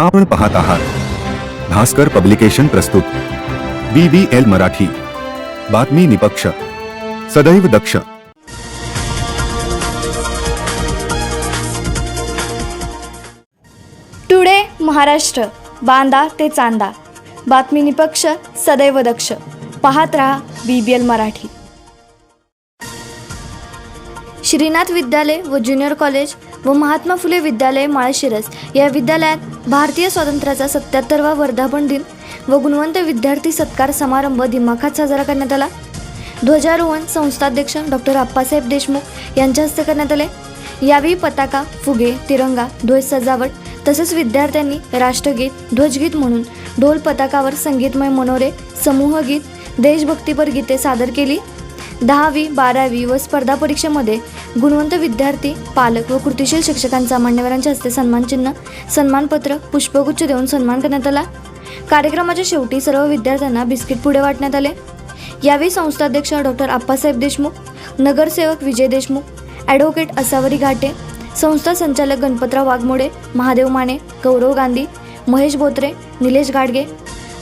आपण पाहत आहात. भास्कर पब्लिकेशन प्रस्तुत. B B L Marathi. बातमी निपक्ष. सदैव दक्ष. टुडे महाराष्ट्र. बांदा ते चांदा. बातमी निपक्ष सदैव दक्ष. पाहत रहा B B L Marathi. Shrinath Vidyalaya व ज्युनियर कॉलेज व महात्मा फुले विद्यालय माळशिरस या विद्यालयात भारतीय स्वातंत्र्याचा सत्याहत्तरवा वर्धापन दिन व गुणवंत विद्यार्थी सत्कार समारंभ दिमाखात साजरा करण्यात आला. ध्वजारोहण संस्थाध्यक्ष डॉक्टर अप्पासाहेब देशमुख यांच्या हस्ते करण्यात आले. यावेळी पताका फुगे तिरंगा ध्वज सजावट तसेच विद्यार्थ्यांनी राष्ट्रगीत ध्वजगीत म्हणून ढोल पताकावर संगीतमय मनोरे समूहगीत देशभक्तीपर गीते सादर केली. दहावी बारावी व स्पर्धा परीक्षेमध्ये गुणवंत विद्यार्थी पालक व कृतीशील शिक्षकांचा मान्यवरांच्या हस्ते सन्मानचिन्ह सन्मानपत्र पुष्पगुच्छ देऊन सन्मान करण्यात आला. कार्यक्रमाच्या शेवटी सर्व विद्यार्थ्यांना बिस्किट पुढे वाटण्यात आले. यावेळी संस्थाध्यक्ष डॉक्टर आप्पासाहेब देशमुख नगरसेवक विजय देशमुख ॲडव्होकेट असावरी घाटे संस्था संचालक गणपतराव वाघमोडे महादेव माने गौरव गांधी महेश बोत्रे निलेश गाडगे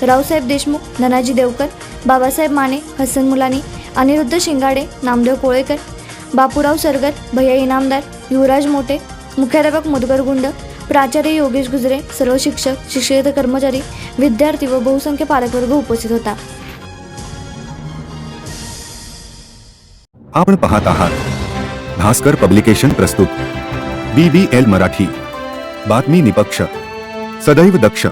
रावसाहेब देशमुख धनाजी देवकर बाबासाहेब माने हसन मुलानी अनिरुद्ध शिंगाडे नामदेव कोळेकर बापूराव सरगर भैया इनामदार युवराज मोठे मुख्याध्यापक मधुकर गुंड प्राचार्य योगेश गुजरे सर्व शिक्षक शिक्षक कर्मचारी विद्यार्थी व बहुसंख्य पालकवर्ग उपस्थित होता. आपण पाहत आहात भास्कर पब्लिकेशन प्रस्तुत. B B L Marathi. बातमी निपक्ष. सदैव दक्ष.